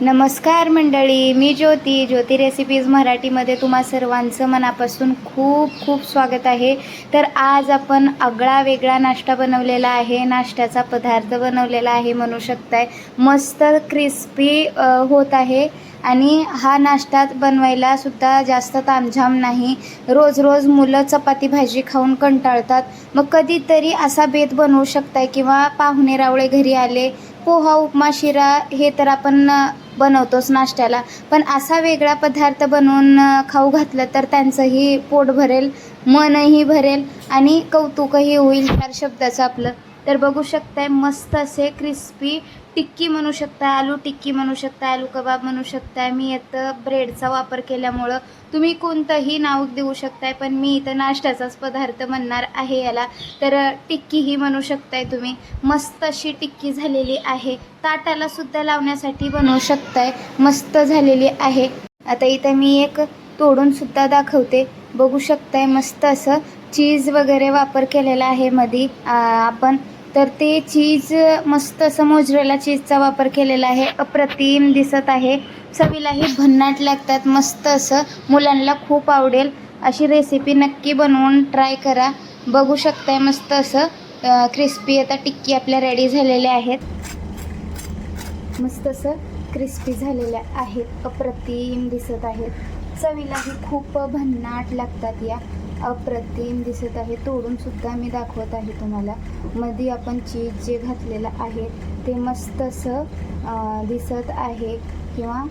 नमस्कार मंडळी मी ज्योती. ज्योती रेसिपीज मराठीमध्ये तुम्हा सर्वांचं मनापासून खूप खूप स्वागत आहे. तर आज आपण आगळा वेगळा नाश्ता बनवलेला आहे. नाश्त्याचा पदार्थ बनवलेला आहे म्हणू शकताय. मस्त क्रिस्पी होत आहे. आणि हा नाश्ता बनवायला सुद्धा जास्त तामझाम नाही. रोज रोज मुलं चपाती भाजी खाऊन कंटाळतात. मग कधीतरी असा बेत बनवू शकताय किंवा पाहुणे रावळे घरी आले पोहा उपमा शिरा हे तर आपण बनवतोच नाश्त्याला. पण असा वेगळा पदार्थ बनवून खाऊ घातलं तर त्यांचंही पोट भरेल मनही भरेल आणि कौतुकही होईल चार शब्दाचं आपलं. तर बघू शकताय मस्त असे क्रिस्पी टिक्की म्हणू शकता आलू टिक्की म्हणू शकता आलू कबाब म्हणू शकताय. मी इथं ब्रेडचा वापर केल्यामुळं तुम्ही कोणतंही नाव देऊ शकताय पण मी इथं नाश्त्याचाच पदार्थ म्हणणार आहे याला. तर टिक्कीही म्हणू शकताय तुम्ही. मस्त अशी टिक्की झालेली आहे. ताटाला सुद्धा लावण्यासाठी बनवू शकताय. मस्त झालेली आहे. आता इथं मी एक तोडून सुद्धा दाखवते. बघू शकताय मस्त असं चीज वगैरे वापर केलेला आहे मधी. आपण तर ते चीज मस्त असं मोजरेला चीजचा वापर केलेला आहे. अप्रतिम दिसत आहे. चवीलाही भन्नाट लागतात. मस्त असं मुलांना खूप आवडेल. अशी रेसिपी नक्की बनवून ट्राय करा. बघू शकताय मस्त असं क्रिस्पी आता टिक्की आपल्या रेडी झालेल्या आहेत. मस्त असं क्रिस्पी झालेल्या आहेत. अप्रतिम दिसत आहेत. चवीलाही खूप भन्नाट लागतात या अप्रतिम दिसत आहे. तोडून सुद्धा मी दाखवत आहे तुम्हाला. मध्ये आपण चीज जे घातलेलं आहे ते मस्त असं दिसत आहे किंवा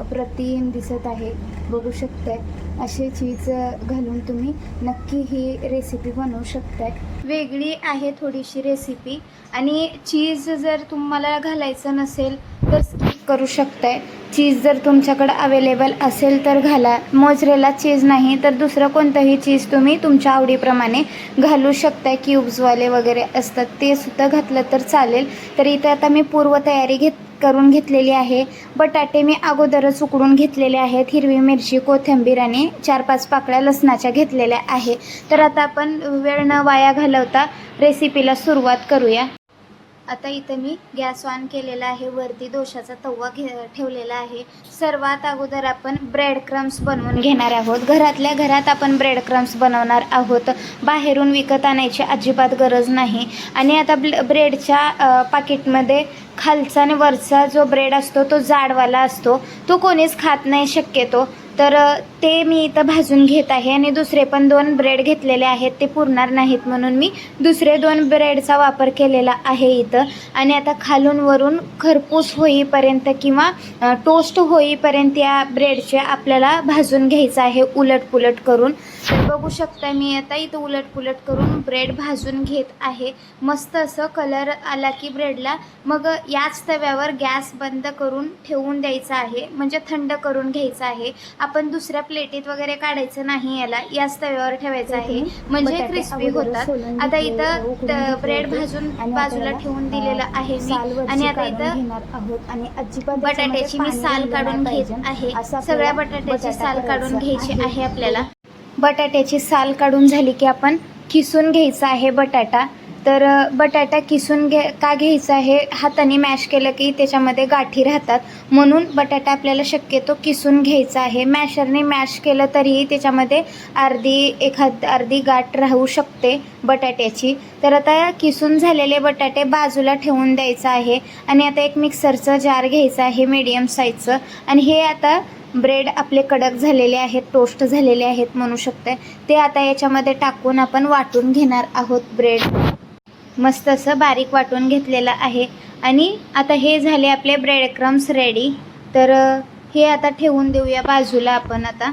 अप्रतिम दिसत आहे. बघू शकताय. असे चीज घालून तुम्ही नक्की ही रेसिपी बनवू शकताय. वेगळी आहे थोडीशी रेसिपी आणि चीज जर तुम्हाला घालायचं नसेल तर करू शकताय. चीज जर तुमच्याकडे अवेलेबल असेल तर घाला. मोजरेला चीज नाही तर दुसरं कोणतंही चीज तुम्ही तुमच्या आवडीप्रमाणे घालू शकताय. क्यूब्सवाले वगैरे असतात ते सुद्धा घातलं तर चालेल. तर इथे आता मी पूर्वतयारी घेत करून घेतलेली आहे. बटाटे मी अगोदरच उकडून घेतलेले आहेत. हिरवी मिरची कोथिंबीर आणि चार पाच पाकळ्या लसणाच्या घेतलेल्या आहे. तर आता आपण वेळ न वाया घालवता रेसिपीला सुरुवात करूया. आता इथं मी गॅस ऑन केलेला आहे वरती दोशाचा तवा घे ठेवलेला आहे. सर्वात अगोदर आपण ब्रेड क्रम्स बनवून घेणार आहोत. घरातल्या घरात आपण ब्रेड क्रम्स बनवणार आहोत. बाहेरून विकत आणायची अजिबात गरज नाही. आणि आता ब्ल ब्रेडच्या पाकिटमध्ये खालचा आणि वरचा जो ब्रेड असतो तो जाडवाला असतो. तो कोणीच खात नाही शक्यतो तर ते मी इथं भाजून घेत आहे आणि दुसरे पण दोन ब्रेड घेतलेले आहेत ते पुरणार नाहीत म्हणून मी दुसरे दोन ब्रेडचा वापर केलेला आहे इथं. आणि आता खालून वरून खरपूस होईपर्यंत किंवा टोस्ट होईपर्यंत या ब्रेडचे आपल्याला भाजून घ्यायचं आहे उलटपुलट करून. बघू शकता मी आता इथं उलटपुलट करून ब्रेड भाजून घेत आहे. मस्त असं कलर आला की ब्रेडला मग याच तव्यावर गॅस बंद करून ठेवून द्यायचा आहे. म्हणजे थंड करून घ्यायचं आहे. आपण दुसऱ्या प्लेटीत वगैरे काढायचं नाही याला याच तव्यावर ठेवायचं आहे. म्हणजे क्रिस्पी होतात. आता इथं ब्रेड. भाजून बाजूला ठेवून दिलेलं आहे मी. आणि आता इथं आहोत. आणि अजिबात बटाट्याची मी साल काढून घेत. आहे. सगळ्या बटाट्याची बटाटा साल काढून घ्यायची आहे. आहे. आपल्याला. बटाट्याची साल काढून झाली की आपण किसून घ्यायचा आहे बटाटा. तर बटाटा किसून घे का घ्यायचा आहे हाताने मॅश केलं की त्याच्यामध्ये गाठी राहतात. म्हणून बटाटा आपल्याला शक्यतो किसून घ्यायचा आहे. मॅशरने मॅश केलं तरीही त्याच्यामध्ये अर्धी एखाद अर्धी गाठ राहू शकते बटाट्याची. तर आता किसून झालेले बटाटे बाजूला ठेवून द्यायचं आहे आणि आता एक मिक्सरचं जार घ्यायचं आहे मीडियम साईजचं आणि हे आता ब्रेड आपले कडक झालेले आहेत टोस्ट झालेले आहेत म्हणू शकते. ते आता याच्यामध्ये टाकून आपण वाटून घेणार आहोत ब्रेड मस्त असं बारीक वाटून घेतलेलं आहे. आणि आता हे झाले आपले ब्रेड क्रम्स रेडी तर हे आता ठेवून देऊया बाजूला आपण आता.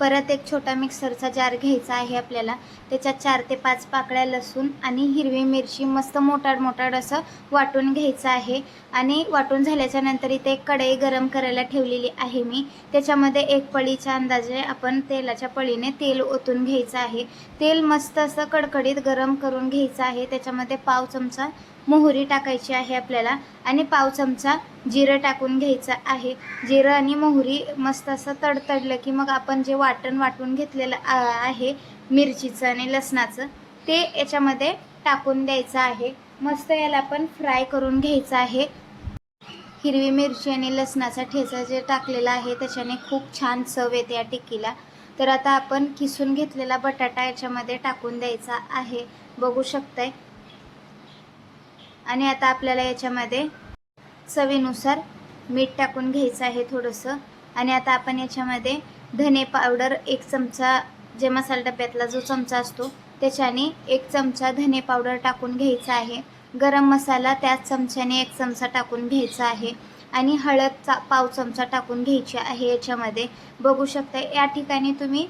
परत एक छोटा मिक्सरचा जार घ्यायचा आहे आपल्याला. त्याच्यात चार ते पाच पाकळ्या लसूण आणि हिरवी मिरची मस्त मोटाड मोटाड असं वाटून घ्यायचं आहे. आणि वाटून झाल्याच्यानंतर इथे एक कढई गरम करायला ठेवलेली आहे मी. त्याच्यामध्ये एक पळीच्या अंदाजे आपण तेलाच्या पळीने तेल ओतून घ्यायचं आहे. तेल मस्त असं कडकडीत गरम करून घ्यायचं आहे. त्याच्यामध्ये पाव चमचा मोहरी टाकायची आहे आपल्याला आणि पाव चमचा जिरं टाकून घ्यायचं आहे. जिरं आणि मोहरी मस्त असं तडतडलं की मग आपण जे वाटण वाटून घेतलेलं आहे मिरचीचं आणि लसणाचं ते याच्यामध्ये टाकून द्यायचं आहे. मस्त याला आपण फ्राय करून घ्यायचं आहे. हिरवी मिरची आणि लसणाचा ठेचा जे टाकलेला आहे त्याच्याने खूप छान चव येते या टिक्कीला. तर आता आपण किसून घेतलेला बटाटा याच्यामध्ये टाकून द्यायचा आहे. बघू शकताय. आणि आता आपल्याला याच्यामध्ये चवीनुसार मीठ टाकून घ्यायचं आहे थोडंसं. आणि आता आपण याच्यामध्ये धने पावडर एक चमचा जे मसाला डब्यातला जो चमचा असतो त्याच्याने एक चमचा धने पावडर टाकून घ्यायचा आहे. गरम मसाला त्याच चमच्याने एक चमचा टाकून घ्यायचा आहे. आणि हळदचा पाव चमचा टाकून घ्यायची आहे याच्यामध्ये. बघू शकता या ठिकाणी तुम्ही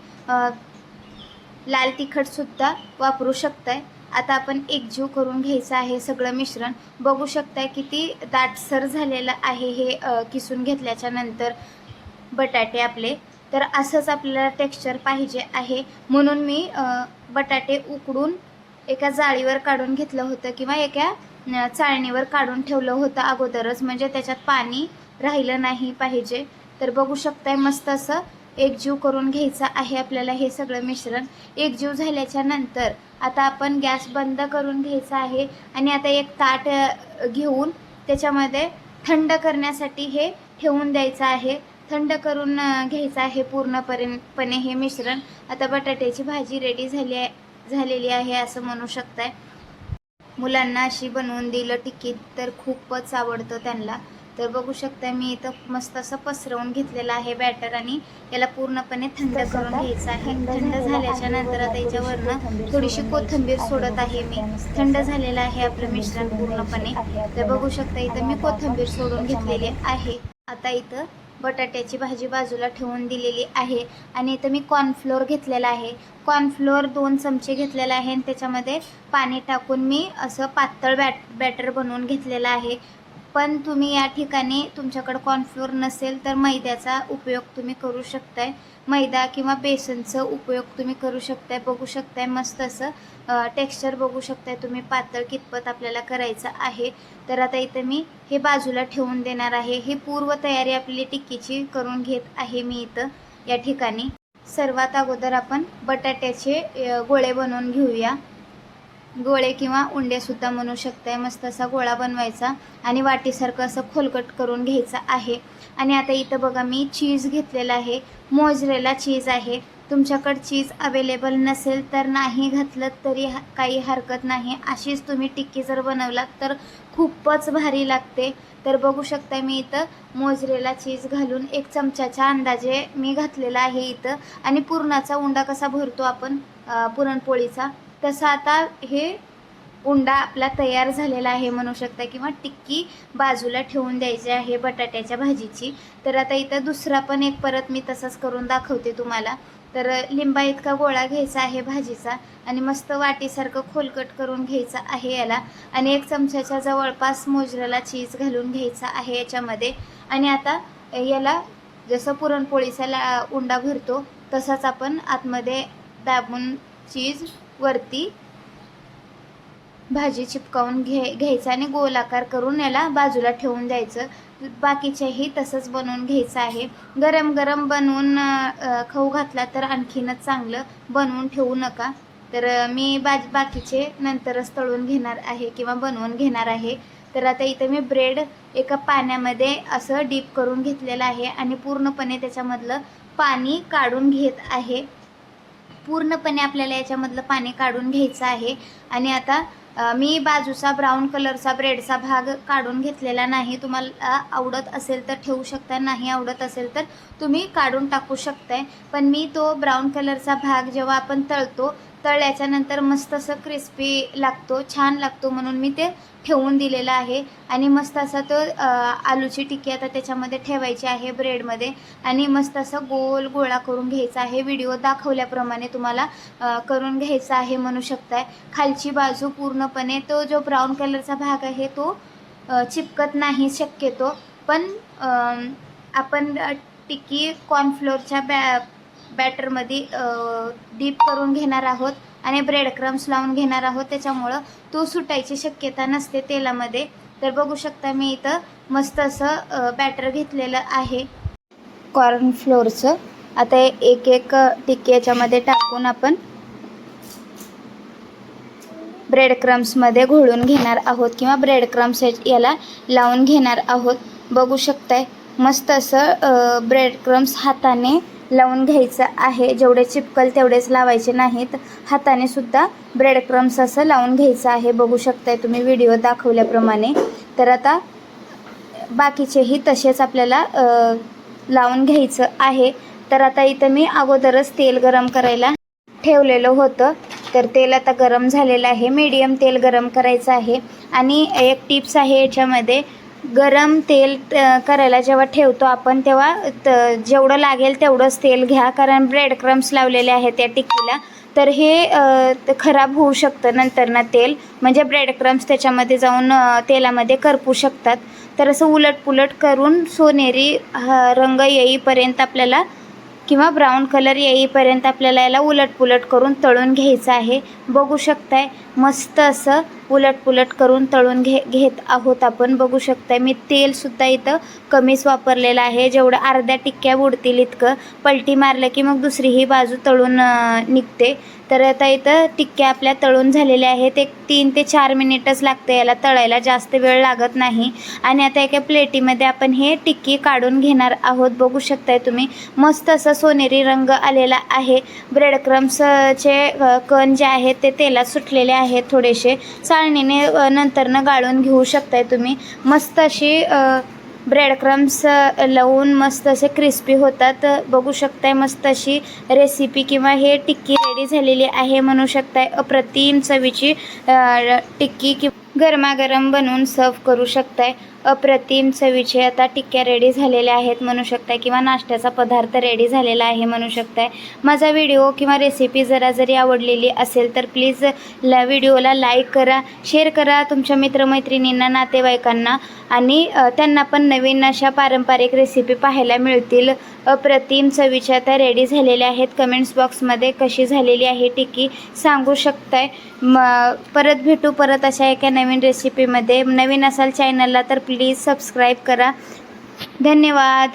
लाल तिखटसुद्धा वापरू शकताय. आता आपण एकजीव करून घ्यायचं आहे सगळं मिश्रण. बघू शकताय किती दाटसर झालेलं आहे हे किसून घेतल्याच्या नंतर बटाटे आपले. तर असंच आपल्याला टेक्स्चर पाहिजे आहे. म्हणून मी बटाटे उकडून एका जाळीवर काढून घेतलं होतं किंवा एका चाळणीवर काढून ठेवलं होतं अगोदरच. म्हणजे त्याच्यात पाणी राहिलं नाही पाहिजे. तर बघू शकताय मस्त असं एकजीव करून घ्यायचं आहे आपल्याला हे सगळं मिश्रण. एकजीव झाल्याच्यानंतर आता आपण गॅस बंद करून घ्यायचा आहे आणि आता एक ताट घेऊन त्याच्यामध्ये थंड करण्यासाठी हे ठेवून द्यायचं आहे. थंड करून घ्यायचं आहे पूर्णपणे हे मिश्रण. आता बटाट्याची भाजी रेडी झाली आहे झालेली आहे असं म्हणू शकताय. मुलांना अशी बनवून दिलं टिकीत तर खूपच आवडतं त्यांना. तर बघू शकता मी इथं मस्त असं पसरवून घेतलेलं आहे बॅटर आणि याला पूर्णपणे थंड करून घ्यायचं आहे. थंड झाल्याच्यानंतर आता याच्यावरनं थोडीशी कोथिंबीर सोडत आहे मी. थंड झालेलं आहे. आपलं मिश्रण पूर्णपणे. तर बघू. शकता इथं मी कोथिंबीर सोडून घेतलेली आहे. आता इथं बटाट्याची भाजी बाजूला ठेवून दिलेली आहे आणि इथं मी कॉर्नफ्लोअर घेतलेला आहे. कॉर्नफ्लोअर दोन चमचे घेतलेला आहे आणि त्याच्यामध्ये पाणी टाकून मी असं पातळ बॅट बॅटर बनवून घेतलेलं आहे. पण तुम्ही या ठिकाणी तुमच्याकडं कॉर्नफ्लोअर नसेल तर मैद्याचा उपयोग तुम्ही करू शकताय. मैदा किंवा बेसनचं उपयोग तुम्ही करू शकताय. बघू शकताय मस्त असं टेक्स्चर बघू शकताय तुम्ही पातळ कितपत आपल्याला करायचं आहे. तर आता इथं मी हे बाजूला ठेवून देणार आहे. ही पूर्व तयारी आपली टिक्कीची करून घेत आहे मी इथं. या ठिकाणी सर्वात अगोदर आपण बटाट्याचे गोळे बनवून घेऊया. गोळे किंवा उंडेसुद्धा म्हणू शकताय. मस्त असा गोळा बनवायचा आणि वाटीसारखं असं खोलकट करून घ्यायचं आहे. आणि आता इथं बघा मी चीज घेतलेला आहे. मोजरेला चीज आहे. तुमच्याकडं चीज अवेलेबल नसेल तर नाही घातलं तरी काही हरकत नाही. अशीच तुम्ही टिक्की जर बनवलात तर खूपच भारी लागते. तर बघू शकता मी इथं मोजरेला चीज घालून एक चमच्याच्या अंदाजे मी घातलेला आहे इथं. आणि पुरणाचा उंडा कसा भरतो आपण? पुरणपोळीचा. तसं आता हे उंडा आपला तयार झालेला आहे म्हणू शकता किंवा टिक्की बाजूला ठेवून द्यायची आहे बटाट्याच्या भाजीची. तर आता इथं दुसरा पण एक परत मी तसंच करून दाखवते तुम्हाला. तर लिंबा इतका गोळा घ्यायचा आहे भाजीचा आणि मस्त वाटीसारखं खोलकट करून घ्यायचं आहे याला. आणि एक चमच्याच्या जवळपास मोजरेला चीज घालून घ्यायचा आहे याच्यामध्ये. आणि आता याला जसं पुरणपोळीचा ला उंडा भरतो तसाच आपण आतमध्ये दाबून चीज वरती भाजी चिपकावून घे घ्यायचं आणि गोलाकार करून याला बाजूला ठेवून द्यायचं. बाकीचेही तसंच बनवून घ्यायचं आहे. गरम गरम बनवून खाऊ घातला तर आणखीनच चांगलं बनवून ठेवू नका. तर मी बाज बाकीचे नंतरच तळून घेणार आहे किंवा बनवून घेणार आहे. तर आता इथं मी ब्रेड एका पाण्यामध्ये असं डीप करून घेतलेलं आहे आणि पूर्णपणे त्याच्यामधलं पाणी काढून घेत आहे. पूर्णपणे आपल्याला याच्यामधलं पाणी काढून घ्यायचं आहे. आणि आता मी बाजूचा ब्राऊन कलरचा ब्रेडचा भाग काढून घेतलेला नाही. तुम्हाला आवडत असेल तर ठेवू शकता नाही आवडत असेल तर तुम्ही काढून टाकू शकताय. पण मी तो ब्राऊन कलरचा भाग जेव्हा आपण तळतो तळल्याच्यानंतर मस्त असं क्रिस्पी लागतो छान लागतो म्हणून मी ते ठेवून दिलेलं आहे. आणि मस्त असा तो आलूची टिक्की आता त्याच्यामध्ये ठेवायची आहे ब्रेडमध्ये. आणि मस्त असं गोल गोळा करून घ्यायचा आहे. व्हिडिओ दाखवल्याप्रमाणे तुम्हाला करून घ्यायचा आहे म्हणू शकताय. खालची बाजू पूर्णपणे तो जो ब्राऊन कलरचा भाग आहे तो चिपकत नाही शक्यतो. पण आपण टिक्की कॉर्नफ्लोअरच्या बॅ बॅटरमध्ये डीप करून घेणार आहोत आणि ब्रेड क्रम्स लावून घेणार आहोत. त्याच्यामुळं तो सुटायची शक्यता नसते तेलामध्ये. तर बघू शकता मी इथं मस्त असं बॅटर घेतलेलं आहे. कॉर्नफ्लोअरचं आता एक एक टिक्की याच्यामध्ये टाकून आपण ब्रेड क्रम्समध्ये घोळून घेणार आहोत किंवा ब्रेड क्रम्स याला लावून घेणार आहोत. बघू शकताय मस्त असं ब्रेड क्रम्स हाताने लावून घ्यायचं आहे. जेवढे चिपकल तेवढेच लावायचे नाहीत. हाताने सुद्धा ब्रेड क्रम्स असं लावून घ्यायचं आहे. बघू शकताय तुम्ही व्हिडिओ दाखवल्याप्रमाणे. तर आता बाकीचेही तसेच आपल्याला लावून घ्यायचं आहे. तर आता इथं मी अगोदरच तेल गरम करायला ठेवलेलं होतं. तर तेल आता गरम झालेलं आहे. मीडियम तेल गरम करायचं आहे. आणि एक टिप्स आहे याच्यामध्ये. गरम तेल करायला जेव्हा ठेवतो आपण तेव्हा त जेवढं लागेल तेवढंच तेल घ्या. कारण ब्रेड क्रम्स लावलेले आहेत त्या टिक्कीला. तर हे खराब होऊ शकतं नंतर ना तेल. म्हणजे ब्रेड क्रम्स त्याच्यामध्ये जाऊन तेलामध्ये करपू शकतात. तर असं उलटपुलट करून सोनेरी हा रंग येईपर्यंत आपल्याला किंवा ब्राऊन कलर येईपर्यंत आपल्याला याला उलटपुलट करून तळून घ्यायचं आहे. बघू शकताय मस्त असं उलट पुलट करून तळून घे घेत आहोत आपण. बघू शकता मी तेलसुद्धा इथं कमीच वापरलेलं आहे. जेवढं अर्ध्या टिक्क्या उडतील इतकं. पलटी मारलं की मग दुसरी ही बाजू तळून निघते. तर आता इथं टिक्क्या आपल्या तळून झालेल्या आहेत. एक तीन ते चार मिनिटच लागतं याला तळायला. जास्त वेळ लागत नाही. आणि आता एका प्लेटीमध्ये आपण हे टिक्की काढून घेणार आहोत. बघू शकताय तुम्ही. मस्त असा सोनेरी रंग आलेला आहे. ब्रेड क्रम्सचे कण जे आहेत ते तेलात सुटलेले आहेत थोडेसे. चाळणीने नंतरनं गाळून घेऊ शकताय तुम्ही. मस्त अशी ब्रेड क्रम्स लावून मस्त असे क्रिस्पी होतात. बघू शकताय मस्त अशी रेसिपी किंवा हे टिक्की रेडी झालेली आहे म्हणू शकताय. अप्रतिम चवीची टिक्की कि गरमागरम बनवून सर्व करू शकताय. अप्रतिम चवीचे आता टिक्क्या रेडी झालेल्या आहेत म्हणू शकताय किंवा नाश्त्याचा पदार्थ रेडी झालेला आहे म्हणू शकताय. माझा व्हिडिओ किंवा रेसिपी जरा जरी आवडलेली असेल तर प्लीज ला व्हिडिओला लाईक करा शेअर करा तुमच्या मित्रमैत्रिणींना नातेवाईकांना आणि त्यांना पण नवीन अशा पारंपरिक रेसिपी पाहायला मिळतील. अप्रतिम चवीच्या आता रेडी झालेल्या आहेत. कमेंट्स बॉक्समध्ये कशी झालेली आहे टिक्की सांगू शकताय. म परत भेटू परत अशा एका नवीन नवीन रेसिपीमध्ये नवीन असाल चॅनलला तर प्लीज सबस्क्राईब करा. धन्यवाद.